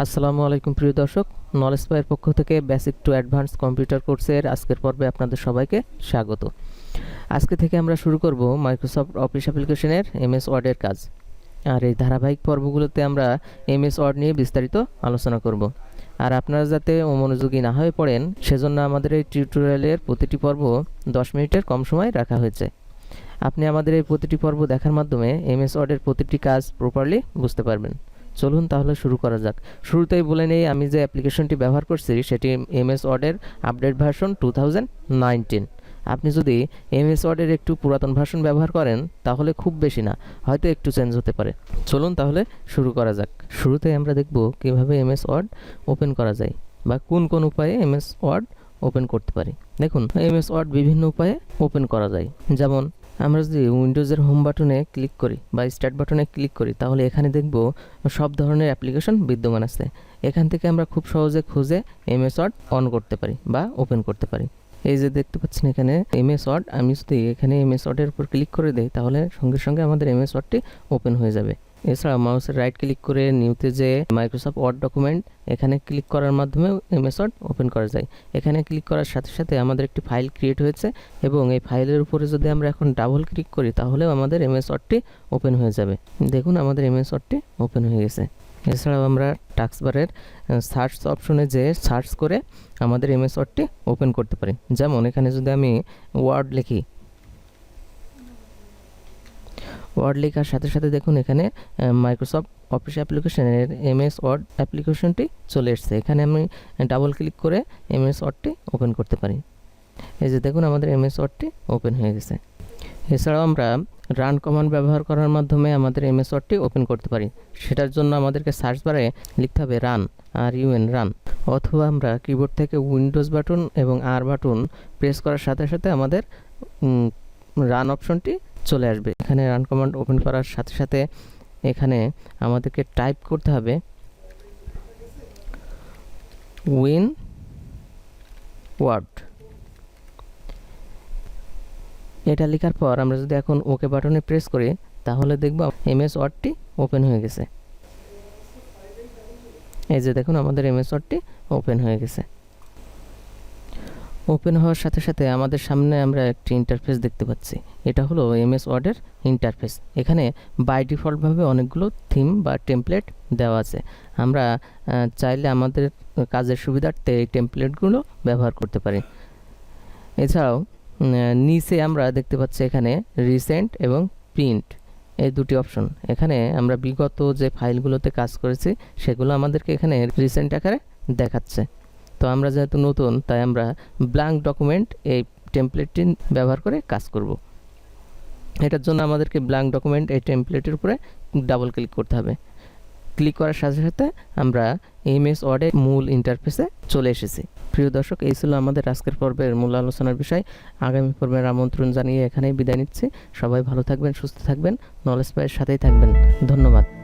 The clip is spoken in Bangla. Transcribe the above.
আসসালামু আলাইকুম প্রিয় দর্শক নলেজ পায়ের পক্ষ থেকে বেসিক টু অ্যাডভান্স কম্পিউটার কোর্সের আজকের পর্বে আপনাদের সবাইকে স্বাগত। আজকে থেকে আমরা শুরু করব মাইক্রোসফট অফিস অ্যাপ্লিকেশনের এমএস ওয়ার্ডের কাজ। আর এই ধারাবাহিক পর্বগুলোতে আমরা এমএস ওয়ার্ড নিয়ে বিস্তারিত আলোচনা করব। আর আপনারা যাতে অমনোযোগী না হয়ে পড়েন, সেজন্য আমাদের এই টিউটোরিয়ালের প্রতিটি পর্ব দশ মিনিটের কম সময় রাখা হয়েছে। আপনি আমাদের এই প্রতিটি পর্ব দেখার মাধ্যমে এমএস ওয়ার্ডের প্রতিটি কাজ প্রপারলি বুঝতে পারবেন। চলুন তাহলে শুরু করা যাক। শুরুতেই বলে নেই আমি যে অ্যাপ্লিকেশনটি ব্যবহার করছি, সেটি এমএস ওয়ার্ডের আপডেট ভার্সন টু আপনি যদি এমএস ওয়ার্ডের একটু পুরাতন ভার্সন ব্যবহার করেন, তাহলে খুব বেশি না, হয়তো একটু চেঞ্জ হতে পারে। চলুন তাহলে শুরু করা যাক। শুরুতে আমরা দেখব কীভাবে এমএস ওয়ার্ড ওপেন করা যায় বা কোন কোন উপায়ে এমএস ওয়ার্ড ওপেন করতে পারি। দেখুন, এমএস ওয়ার্ড বিভিন্ন উপায়ে ওপেন করা যায়। যেমন আমরা যদি উইন্ডোজের হোম বাটনে ক্লিক করি বা স্টার্ট বাটনে ক্লিক করি, তাহলে এখানে দেখব সব ধরনের অ্যাপ্লিকেশন বিদ্যমান আছে। এখান থেকে আমরা খুব সহজে খুঁজে এমএস ওয়ার্ড অন করতে পারি বা ওপেন করতে পারি। এই যে দেখতে পাচ্ছেন এখানে এমএস ওয়ার্ড, আমি যদি এখানে এমএস ওয়ার্ডের উপর ক্লিক করে দিই, তাহলে সঙ্গে সঙ্গে আমাদের এমএস ওয়ার্ডটি ওপেন হয়ে যাবে। এছাড়া মাউসের রাইট ক্লিক করে নিউতে যে মাইক্রোসফট ওয়ার্ড ডকুমেন্ট এখানে ক্লিক করার মাধ্যমে এমএস ওয়ার্ড ওপেন করা যায়। এখানে ক্লিক করার সাথে সাথে আমাদের একটি ফাইল ক্রিয়েট হয়েছে এবং এই ফাইলের উপরে যদি আমরা এখন ডাবল ক্লিক করি, তাহলেও আমাদের এমএস ওয়ার্ডটি ওপেন হয়ে যাবে। দেখুন, আমাদের এমএস ওয়ার্ডটি ওপেন হয়ে গেছে। এছাড়াও আমরা টাক্স বারের সার্চ অপশনে যে সার্চ করে আমাদের এমএস ওয়ার্ডটি ওপেন করতে পারি। যেমন, এখানে যদি আমি ওয়ার্ড লিখি ওয়ার্ড লেখার সাথে সাথে দেখুন এখানে মাইক্রোসফট অফিস অ্যাপ্লিকেশনের এমএস ওয়ার্ড অ্যাপ্লিকেশনটি চলে এসছে। এখানে আমি ডাবল ক্লিক করে এমএস ওয়ার্ডটি ওপেন করতে পারি। এই যে দেখুন আমাদের এমএস ওয়ার্ডটি ওপেন হয়ে গেছে। এছাড়াও আমরা রান কমান্ড ব্যবহার করার মাধ্যমে আমাদের এমএস ওয়ার্ডটি ওপেন করতে পারি। সেটার জন্য আমাদেরকে সার্চ বারে লিখতে হবে রান আর ইউএন রান অথবা আমরা কিবোর্ড থেকে উইন্ডোজ বাটন এবং আর বাটন প্রেস করার সাথে সাথে আমাদের রান অপশনটি চলে আসবে। এখানে রান কমান্ড ওপেন করার সাথে সাথে এখানে আমাদেরকে টাইপ করতে হবে উইন ওয়ার্ড এটা লেখার পর আমরা যদি এখন ওকে বাটনে প্রেস করি, তাহলে দেখব এমএস ওয়ার্ডটি ওপেন হয়ে গেছে। এই যে দেখুন, আমাদের এমএস ওয়ার্ডটি ওপেন হয়ে গেছে। ওপেন হওয়ার সাথে সাথে আমাদের সামনে আমরা একটি ইন্টারফেস দেখতে পাচ্ছি। এটা হলো এমএস ওয়ার্ডের ইন্টারফেস এখানে বাই ডিফল্টভাবে অনেকগুলো থিম বা টেমপ্লেট দেওয়া আছে। আমরা চাইলে আমাদের কাজের সুবিধার্থে এই টেমপ্লেটগুলো ব্যবহার করতে পারি। এছাড়াও নিচে আমরা দেখতে পাচ্ছি এখানে রিসেন্ট এবং প্রিন্ট এই দুটি অপশন এখানে আমরা বিগত যে ফাইলগুলোতে কাজ করেছি, সেগুলো আমাদেরকে এখানে রিসেন্ট আকারে দেখাচ্ছে। তো আমরা যেহেতু নতুন, তাই আমরা ব্ল্যাঙ্ক ডকুমেন্ট এই টেমপ্লেটটি ব্যবহার করে কাজ করব। এটার জন্য আমাদেরকে ব্ল্যাঙ্ক ডকুমেন্ট এই টেমপ্লেটের উপরে ডাবল ক্লিক করতে হবে। ক্লিক করার সাথে সাথে আমরা এমএস ওয়ার্ডের মূল ইন্টারফেসে চলে এসেছি। প্রিয় দর্শক, এই ছিল আমাদের আজকের পর্বের মূল আলোচনার বিষয়। আগামী পর্বের আমন্ত্রণ জানিয়ে এখানেই বিদায় নিচ্ছি। সবাই ভালো থাকবেন, সুস্থ থাকবেন। নলেজ পায়ের সাথেই থাকবেন। ধন্যবাদ।